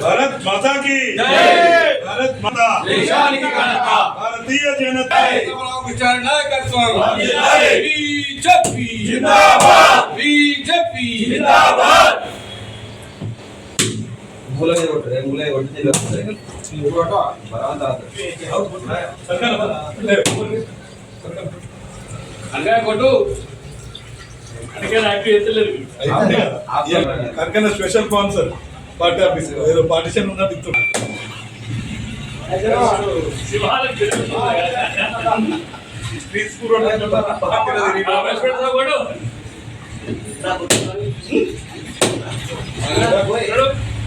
भारत माता की इतर भारत माता। की भारत भारतीय जनता। विचार न कर स्वामी बीजेपी जिंदाबाद। बीजेपी जिंदाबाद। అనగా కొట్టు కనుక స్పెషల్ స్పాన్సర్ పార్టీ ఆఫీస్. ఏదో పార్టీషన్ ఉన్నట్టు ఇస్తున్నా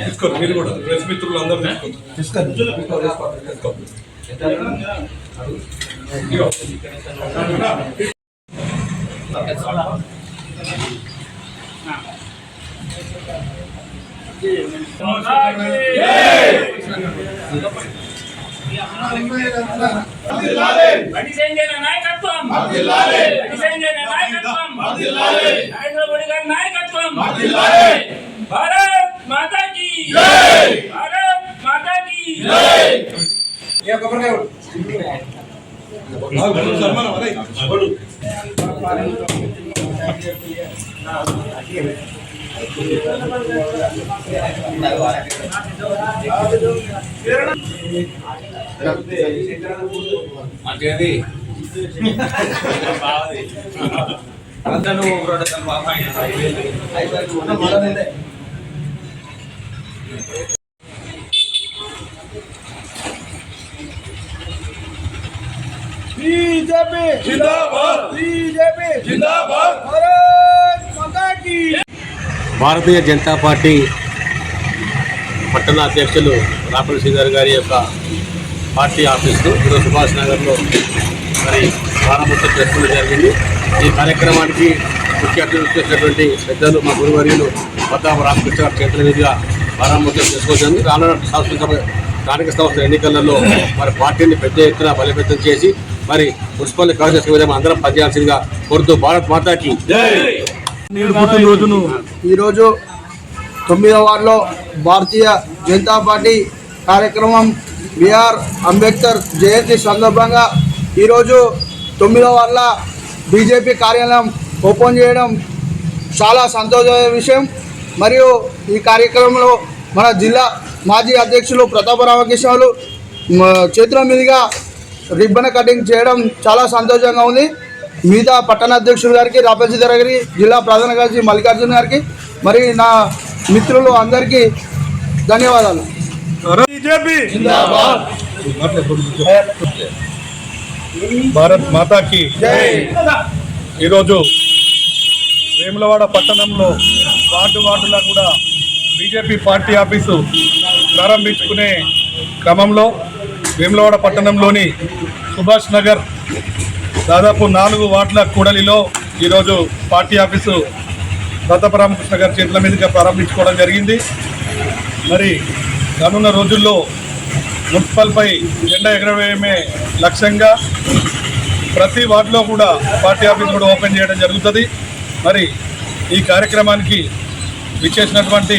తీసుకోండి మీరు కూడా ప్రెస్ మిత్రులు అందరూ తీసుకోండి తీసుకోండి ఇదిగో. అడిసెంజన నాయకత్వం. నరేంద్ర మోడీ గారి నాయకత్వం. భారత్ మాతా కీ భారత్ మాతా కీ ఆగు, సన్మానం, అరే. మంచిది बीजेपी जिंदाबाद बीजेपी जिंदाबाद भारत माता की భారతీయ జనతా పార్టీ పట్టణ అధ్యక్షులు రాపల్ శ్రీధర్ గారి యొక్క పార్టీ ఆఫీసు ఈరోజు సుభాష్ నగర్లో మరి ప్రారంభోత్సవం చేసుకోవడం జరిగింది. ఈ కార్యక్రమానికి ముఖ్య అతిథులు చేసినటువంటి పెద్దలు మా గురువర్యులు పద్దాపు రామకృష్ణ గారి చేతుల ప్రారంభోత్సవం చేసుకోవచ్చు రానున్న శాసనసభ స్థానిక సంస్థల ఎన్నికలలో మరి పార్టీని పెద్ద ఎత్తున బలోపేతం చేసి మరి మున్సిపల్ కాంగ్రెస్ విధంగా అందరం పనిచేయాల్సిందిగా కోరుతూ భారత్ మాతాకి ఈరోజు తొమ్మిదో వార్డులో భారతీయ జనతా పార్టీ కార్యక్రమం బిఆర్ అంబేద్కర్ జయంతి సందర్భంగా ఈరోజు తొమ్మిదో వార్డుల బీజేపీ కార్యాలయం ఓపెన్ చేయడం చాలా సంతోషమైన విషయం. మరియు ఈ కార్యక్రమంలో మన జిల్లా మాజీ అధ్యక్షులు ప్రతాప రామకృష్ణలు చేతుల మీదుగా రిబ్బన్ కటింగ్ చేయడం చాలా సంతోషంగా ఉంది. మిగతా పట్టణాధ్యక్షుడు గారికి రాఫెల్ సీదర్ గారికి జిల్లా ప్రధాన కార్యదర్శి మల్లికార్జున గారికి మరి నా మిత్రులు అందరికీ ధన్యవాదాలు. భారత్ మాతాకి ఈరోజు వేములవాడ పట్టణంలో వార్డు వార్డులా కూడా బీజేపీ పార్టీ ఆఫీసు ప్రారంభించుకునే క్రమంలో వేములవాడ పట్టణంలోని సుభాష్ నగర్ దాదాపు నాలుగు వార్డుల కూడలిలో ఈరోజు పార్టీ ఆఫీసు ప్రతాప రామకృష్ణ గారి చేతుల మీదుగా ప్రారంభించుకోవడం జరిగింది. మరి రానున్న రోజుల్లో మున్సిపల్పై జెండా ఎగరవేయమే లక్ష్యంగా ప్రతి వార్డులో కూడా పార్టీ ఆఫీస్ కూడా ఓపెన్ చేయడం జరుగుతుంది. మరి ఈ కార్యక్రమానికి విచ్చేసినటువంటి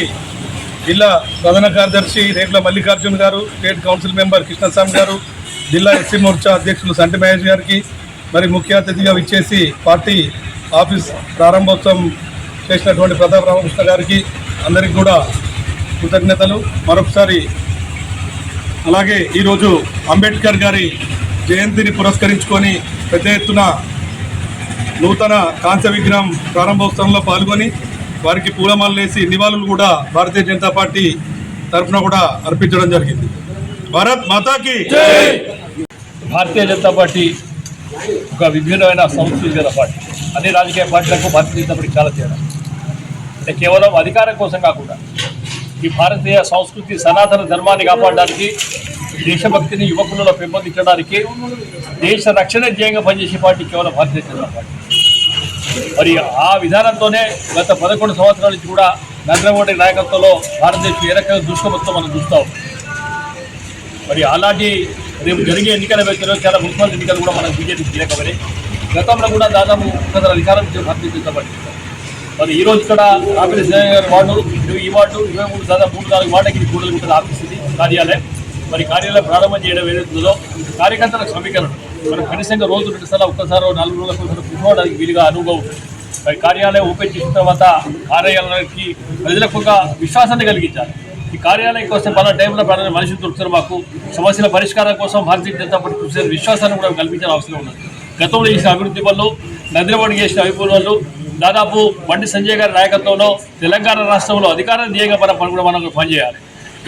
జిల్లా ప్రధాన కార్యదర్శి రేట్ల మల్లికార్జున్ గారు స్టేట్ కౌన్సిల్ మెంబర్ కృష్ణస్వామి గారు జిల్లా ఎస్సీ మోర్చా అధ్యక్షులు సంటి మహేష్ గారికి మరి ముఖ్య అతిథిగా విచ్చేసి పార్టీ ఆఫీస్ ప్రారంభోత్సవం చేసినటువంటి ప్రతాప్ రామకృష్ణ గారికి అందరికి కూడా కృతజ్ఞతలు. మరొకసారి అలాగే ఈరోజు అంబేద్కర్ గారి జయంతిని పురస్కరించుకొని పెద్ద ఎత్తున నూతన కాంస్య విగ్రహం ప్రారంభోత్సవంలో పాల్గొని వారికి పూలమాలలేసి నివాళులు కూడా భారతీయ జనతా పార్టీ తరఫున కూడా అర్పించడం జరిగింది. భారత్ మాతాకి భారతీయ జనతా పార్టీ ఒక విభిన్నమైన సంస్కృతి గల పార్టీ అన్ని రాజకీయ పార్టీలకు భారతీయ జనతా పార్టీ చాలా తేడా. అంటే కేవలం అధికారం కోసం కాకుండా ఈ భారతీయ సంస్కృతి సనాతన ధర్మాన్ని కాపాడడానికి దేశభక్తిని యువకులలో పెంపొందించడానికి దేశ రక్షణ ధ్యేయంగా పనిచేసే పార్టీ కేవలం భారతీయ జనతా పార్టీ. మరి ఆ విధానంతోనే గత పదకొండు సంవత్సరాల నుంచి కూడా నరేంద్ర మోడీ నాయకత్వంలో భారతదేశం ఏ రకంగా దూసుకుపోతుందో మనం చూస్తాం. మరి అలాంటి రేపు జరిగే ఎన్నికల వ్యక్తిలో చాలా మున్సిపల్ ఎన్నికలు కూడా మనకు బీజేపీ కీలకమని గతంలో కూడా దాదాపు కొందరు అధికారం ఇచ్చిన మరి ఈ రోజు ఇక్కడ ఆఫీస్ వార్డు ఈ వార్డు ఇరవై మూడు దాదాపు మూడు నాలుగు వార్డుకి కూడలు ఉంటుంది ఆఫీస్ ఇది కార్యాలయం. మరి కార్యాలయం ప్రారంభం చేయడం ఏదైతుందో కార్యకర్తల సమీకరణ. మనం కనీసంగా రోజు రెండు సార్లు ఒక్కసారి నాలుగు రోజులకు ఒకసారి కూర్చోవడానికి వీలుగా అనుభవం. ఉంటుంది మరి కార్యాలయం ఓపెన్ చేసిన తర్వాత కార్యాలయానికి ప్రజలకు ఒక విశ్వాసాన్ని కలిగించాలి. ఈ కార్యాలయం కోసం పలా టైంలో పలానా మనుషులు దొరుకుతారు మాకు. సమస్యల పరిష్కారం కోసం భారతీయ జనతా పార్టీ కృషి విశ్వాసాన్ని కూడా కల్పించాల్సిన అవసరం ఉన్నది. గతంలో చేసిన అభివృద్ధి పనులు నరేంద్ర చేసిన అభివృద్ధి దాదాపు బండి సంజయ్ గారి నాయకత్వంలో తెలంగాణ రాష్ట్రంలో అధికారం ధ్యేయంగా మన పని కూడా మనం పనిచేయాలి.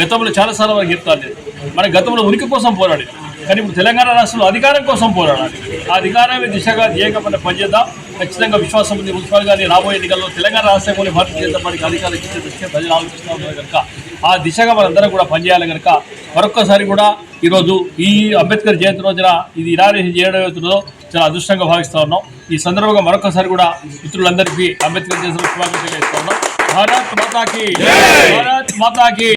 గతంలో చాలాసార్లు మనకు చెప్తాను మన గతంలో ఉనికి కోసం పోరాడి కానీ ఇప్పుడు తెలంగాణ రాష్ట్రంలో అధికారం కోసం పోరాడాలి. ఆ అధికారమే దిశగా ధ్యేయంగా మనం పనిచేద్దాం ఖచ్చితంగా విశ్వాసం ఉంది. మున్సిపల్ గారి రాబోయే ఎన్నికల్లో తెలంగాణ రాష్ట్రంలోని భారతీయ జనతా పార్టీకి అధికారం ఇచ్చే దృష్ట్యా ప్రజలు ఆలోచిస్తూ ఉన్నారు కనుక ఆ దిశగా మనందరం కూడా పనిచేయాలి కనుక మరొక్కసారి కూడా ఈరోజు ఈ అంబేద్కర్ జయంతి రోజున ఇది ఇనారేషన్ చేయడం అవుతుందో చాలా అదృష్టంగా భావిస్తూ ఉన్నాం. ఈ సందర్భంగా మరొకసారి కూడా మిత్రులందరికీ అంబేద్కర్ జయంతి శుభాకాంక్షలు భారత్ మాతాకి భారత్ మాతాకి.